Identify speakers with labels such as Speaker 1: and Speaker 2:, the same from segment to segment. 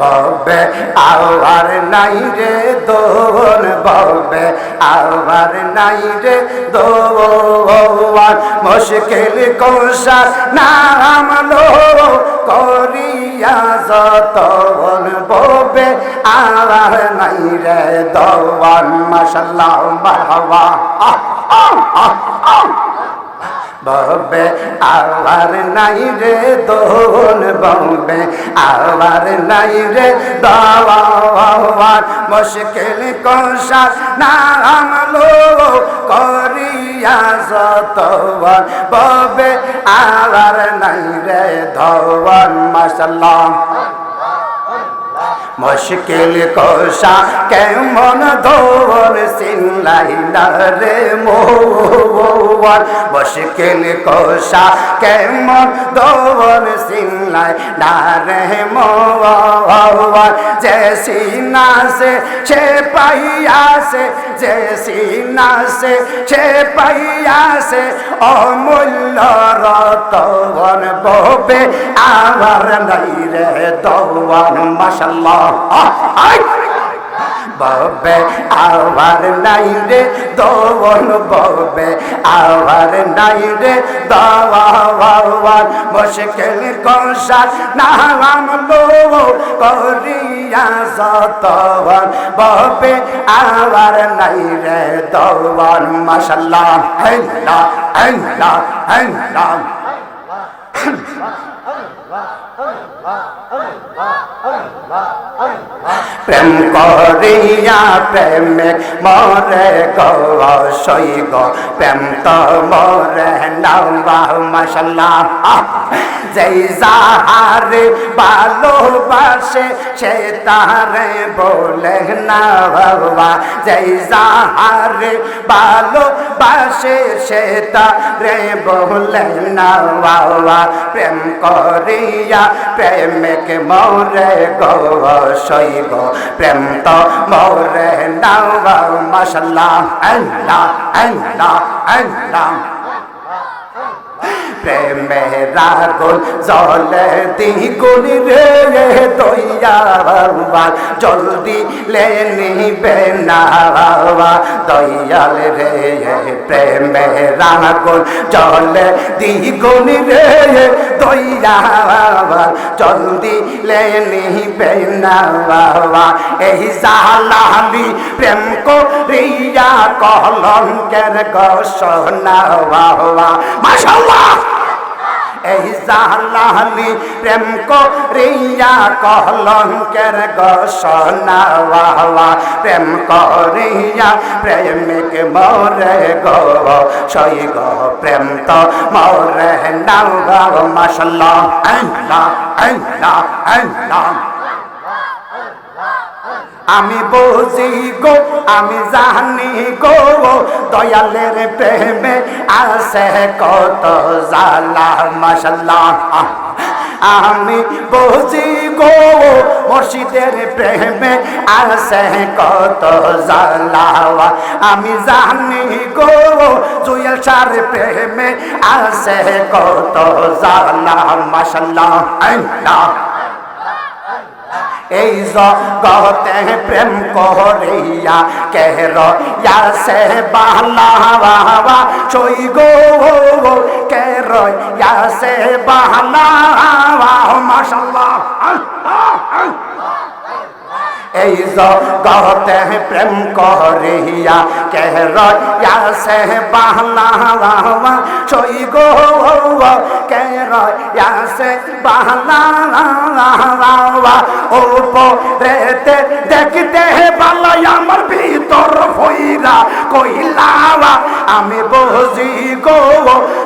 Speaker 1: ববে আবার নাই রে দোন ববে আবার নাই রে দোয়ার মুশকিল কোষা নাম লো করিয়া যতন ববে আবার নাই রে দোয়ান মাশাল্লাহ, মারহাবা। আহ আহ আহ আহ। ববে আবার নাই রে দোল ববে আবার নাই রে দাওয়ার মুশকিল কোষা নাম লো করিয়া যতবার ববে আবার নাই রে ধওয়ান মাশাল্লাহ মুশকিল কোষা কেমন ধোর সিল্লাইলা রে মোর মুশকিল কোষা কেমন সিল্লাই না রে মোর যে সিনা সে সে পাইয়াছে যে সিনা সে সে পাইয়াছে অমূল্য রতন ববে, আবার নাই রে দওয়ান মাশাল্লাহ। ববে আবার নাই রে দোবন ববে আবার নাই রে দাওয়ার মুশকিল কৌশল নাম লো করিয়া সতবন ববে আবার নাই রে দোবন মাশাল্লাহ আল্লাহ আল্লাহ আল্লাহ প্রেম করিয়া প্রেমে মরে গই গো। প্রেম তো মরে নাও মশাল্লাহ। যেই যাহারে ভালোবাসে, সে তারে বলে না, বাবা। যেই যাহারে ভালোবাসে, সে তারে বলে না, বাবা। প্রেম করিয়া প্রেমিক মরে শৈব প্রেম তো মরে নাও মশলা আল্লাহ আল্লাহ আল্লাহ। প্রেমেরা গুল জলে দ্বিগুণ রে দইয়া বাবা জলদি লে নিবে না দয়াল রে প্রেমেরা গুল জলে দ্বিগুণ রে দইয়া বাবা জলদি লে নিবে না এই জালালি প্রেম করিয়া কলঙ্কের গসনা বাবা। মাশাআল্লাহ! এই জালালি প্রেম করিয়া কলঙ্কের গসনা বাবা। প্রেম করিয়া প্রেমিক মরে গো, সই গো, প্রেম তো মরে নাও বাবা মাশাল্লাহ। আল্লাহ আল্লাহ আল্লাহ। আমি বুঝি গো, আমি জানি গো দয়ালের প্রেমে আছে কত জালা মশাল্লাহ আমি বুঝি গো মসজিদের প্রেমে আছে কত জালাওয়া আমি জানি গো জুয়েল সার প্রেমে আছে কত জালা মশাল্লাহ এই জগতে প্রেম করিয়া কের সে বাহলা বাবা গো গো কের সে বাহলা মাশাল্লাহ এই জগতে প্রেম করিয়া কের সে বাহনা বাবা গো গো রয়া সে বাবা উপরেতে দেখতে বালাই আমার ভিতর হইরা কইলাবা আমি বুঝি গো,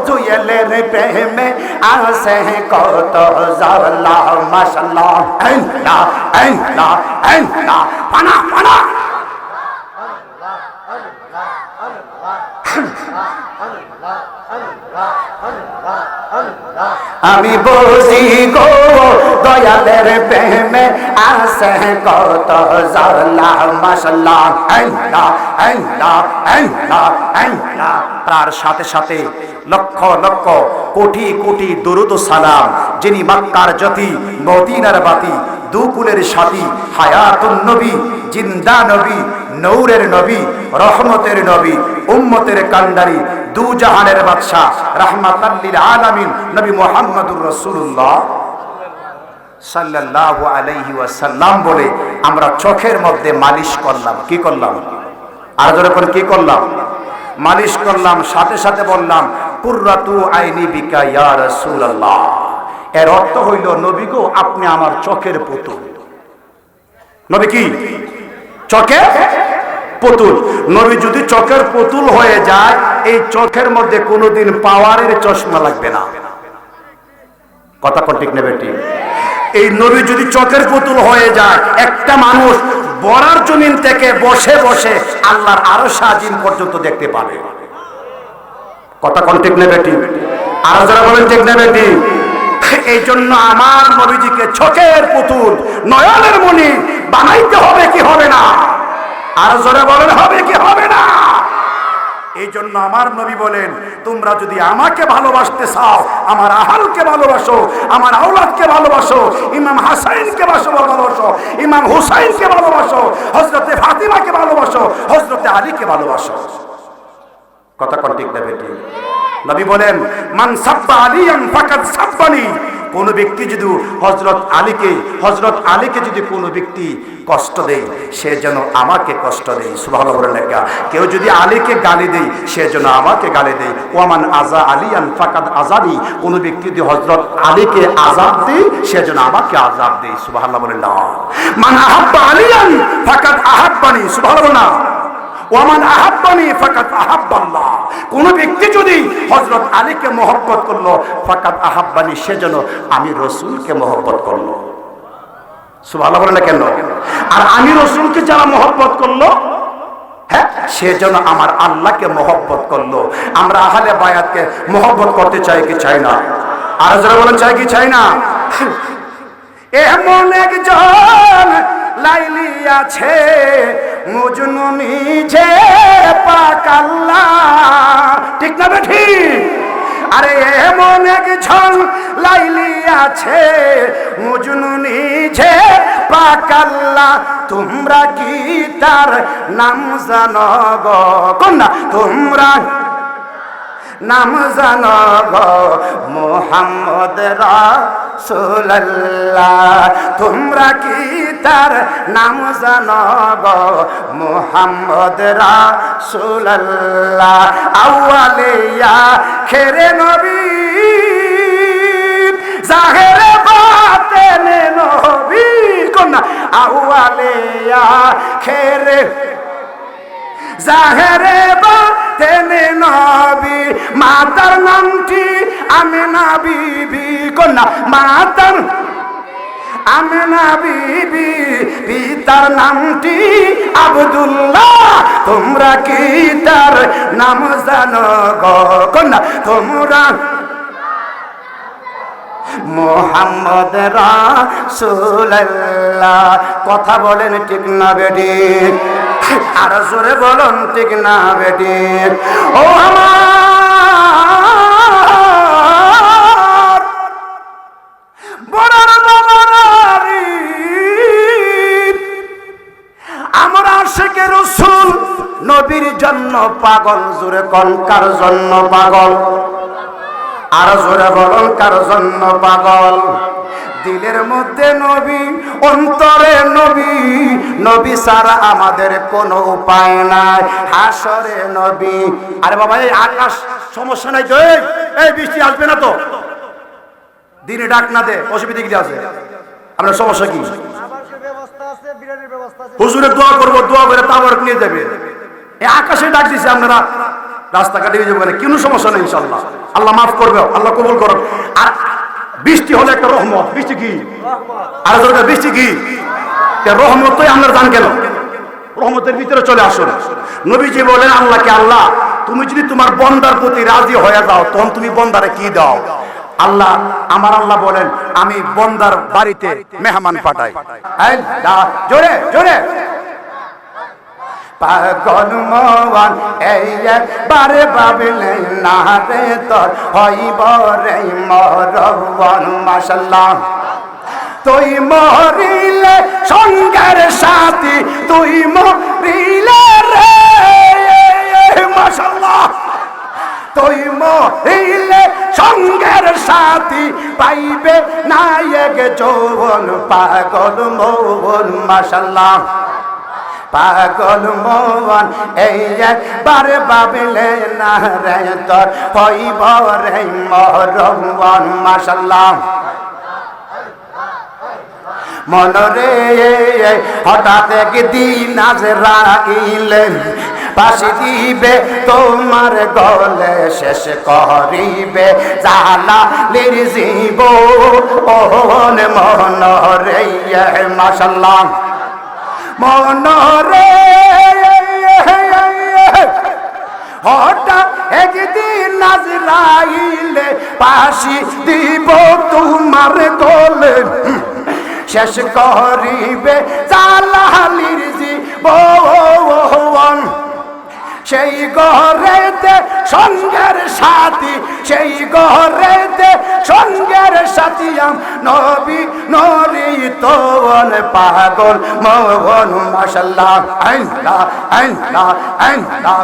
Speaker 1: জুয়েলের প্রেমে আসে কত জালা মাশাল্লাহ আল্লাহ আল্লাহ আল্লাহ আল্লাহ পানা। আমি বুঝি গো, দয়ালের প্রেমে আসে কত জালা মশলা আল্লাহ আল্লাহ আল্লাহ আল্লাহ তার সাথে সাথে লক্ষ লক্ষ কোটি কোটি দরুদ সালাম, যিনি মক্কার জ্যোতি, মদিনার বাতি, দুকুলের সাথী, হায়াতুন নবী, জিন্দা নবী, নৌরের নবী, রহমতের নবী, উম্মতের কান্ডারি দু জাহানের বাদশাহ রাহমাতাল্লিল আলামিন, নবী মুহাম্মদুর রাসূলুল্লাহ সাল্লাল্লাহু আলাইহি ওয়াসাল্লাম বলে আমরা চোখের মধ্যে মালিশ করলাম। কি করলাম? আর যখন কি করলাম? মালিশ করলাম, সাথে সাথে বললাম, কুররাতু আইনি বিকা ইয়া রাসূলুল্লাহ। এর অর্থ হইল, নবী গো, আপনি আমার চোখের পুতুল। নবী কি? চোখের পুতুল। নবী যদি চোখের পুতুল হয়ে যায়, এই চোখের মধ্যে কোনোদিন পাওয়ারের চশমা লাগবে না। কথা কোন ঠিক নেবে ঠিক এই নবী যদি চোখের পুতুল হয়ে যায়, একটা মানুষ বড়ার জমিন থেকে বসে বসে আল্লাহর আরও সাজিম পর্যন্ত দেখতে পাবে। কথা কোন ঠিক নেবে ঠিক আরও যারা বলেন ঠিক নেবে ঠিক এই জন্য আমার নবীজিকে চোখের পুতুল, নয়নের মনি বানাইতে হবে কি হবে না? আর জোরে বলেন, হবে কি হবে না? এই জন্য আমার নবী বলেন, তোমরা যদি আমাকে ভালোবাসতে চাও, আমার আহালকে ভালোবাসো, আমার আওলাদকে ভালোবাসো, ইমাম হাসাইনকে ভালোবাসো ভালোবাসো, ইমাম হুসাইনকে ভালোবাসো হজরতে ফাতিমাকে ভালোবাসো হজরতে আলীকে ভালোবাসো। কথা কোন ঠিক না বেটি নবী বলেন, মান সাব্বা আলিয়ান ফাকাদ সাব্বানি। কোন ব্যক্তি যদি হজরত আলীকে হজরত আলীকে যদি কোনো ব্যক্তি কষ্ট দেয়, সে যেন আমাকে কষ্ট দেয়। সুভালো লেখা কেউ যদি আলীকে গালি দেয়, সে যেন আমাকে গালি দেয়। ওয়ামান আজা আলিয়ান ফাকাদ আজাদি কোনো ব্যক্তি যদি হজরত আলীকে আজাদ দেয়, সে যেন আমাকে আজাদ দেয়। সুবাহ বলে না। মান আহাব্বা আলিয়ান ফাকাদ আহাব্বানি। সুবাহ না। ওয়ামান আহাব্বানি ফাকাত আহাব্বাল্লাহ। কোন ব্যক্তি যদি হযরত আলীকে মহব্বত করল ফাকাত আহাব্বানি সেজন্য আমি রসুলকে মহব্বত করল। সুবহানাল্লাহ বলে কেন? আর আমি রসুলকে যারা মহব্বত করল হ্যাঁ সে যেন আমার আল্লাহকে মহব্বত করল। আমরা আহলে বায়াতকে মহব্বত করতে চাই কি চাই না? আর যারা বলেন, চাই কি চাই না? এমন একজন লাইলি আছে মজনু নিচে ঠিক না বেঠি আরে এমন একজন লাইলি আছে, মজনু নিচে পাকাল্লা তোমরা কি তার নাম জানো গো? না? তোমরা নাম জানো মোহাম্মদ রাসূলুল্লাহ। তোমরা কি তার নাম জানো মোহাম্মদ রাসূলুল্লাহ? আউয়ালিয়া খেরে নবী, জাহেরে বাতেনে নবী কন্যা আউয়ালিয়া খেরে জাহেরে বা তেনে নবী, মাতার নামটি আমেনা বিবি কন্যা, মাতার আমেনা বিবি, পিতার নামটি আব্দুল্লাহ। তোমরা কি তার নাম জানো কন্যা? তোমরা মোহাম্মদ রাসূলুল্লাহ। কথা বলেন ঠিক না বেটি? আর জোরে বলুন, ঠিক না বেটি? ও আমার বড়ার বাবারি আমরা আশেকে রসুল নবীর জন্য পাগল, জোরে কনকার জন্য পাগল? আর জোরে বলুন, কার জন্য পাগল? দিলের মধ্যে নবী অন্তরে নবী। নবী সারা আমাদের কোনো উপায় নাই। হাসরে নবী। আরে বাবা এই আকাশ সমস্যা নাই তো এই, বৃষ্টি আসবে না তো। দিনে ডাক না দে অসুবিধা কি আছে? আপনার সমস্যা কি? হুজুরে দোয়া করব দোয়া করে তাবার নিয়ে যাবে। এই আকাশে ডাক দিছে আপনারা রাস্তাঘাটে যাব মানে কোনো সমস্যা নেই ইনশাল্লাহ আল্লাহ মাফ করবে আল্লাহ কবুল করো আর বৃষ্টি হলে একটা রহমত। বৃষ্টি কি? আর বৃষ্টি কি? রহমত তো আপনার জান কেন? রহমতের ভিতরে চলে আসুন। নবীজি বলেন, আল্লাহকে আল্লাহ, তুমি যদি তোমার বন্দার প্রতি রাজি হয়ে যাও, তখন তুমি বন্দারে কি দাও? আল্লাহ, আমার আল্লাহ বলেন, আমি বন্দার বাড়িতে মেহমান পাঠাই। জোরে জোরে। পাগল মোহন, এই একবারে ভাবিলে না রে তোর হইব রে মরবন মাসাল্লাহ তুই মরিলে সঙ্গের সাথী, তুই মরিলে রে মাসাল্লাহ তুই মরিলে সঙ্গের সাথী পাইবে নায়ক যৌবন, পাগল মোহন মাসাল্লাহ পাগল মোহন, এই একবার বাবলে না রে তোর হইব রে মরবন মাসাল্লাহ মনরে হঠাৎ একদিন আজ রাইলে পাশে দিবে তোমার গলে, শেষ করিবে জালা জীব ওহন মাসাল্লাহ মনরে হঠাৎ একদিন নাজরাইলে পাশি দিব তোমার গলে শেষ করিবে জালালির জীবন। সেই ঘরেতে সঙ্গের সাথী, সেই ঘরেতে সঙ্গের সাথী আম নবী নরি তোল পাগল মোহন মাসাল্লাহ আইলা আইলা আইলা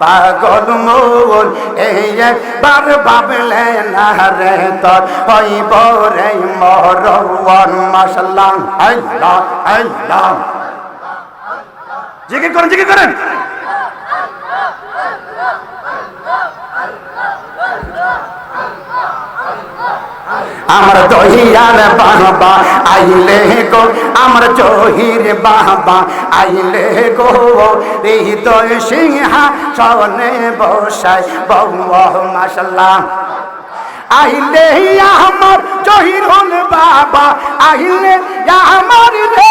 Speaker 1: পাগল মোল এই একবার ভাবলে না রে তোর হইব রে মরওয়ান মাসাল্লাহ আল্লাহ আল্লাহ। জিকির করেন জিকির করেন। আমার দহিয়ার বাবা আইলে গো, আমার বাবা আইলে গো। সিংহা সনে বউ মাসাল্লাহ আইলে আমার বাবা, আইলে আমার রে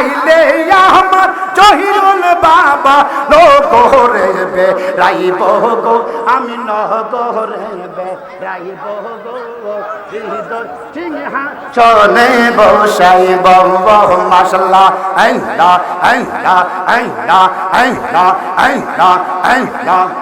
Speaker 1: আইলে আমার জহিরুল বাবা নগরে বে, রাইব গো, আমি নগরে বে, রাইব গো চলে বসাই বম্ব মাসাল্লাহ আইলা আইলা আইলা আইলা আইলা আইলা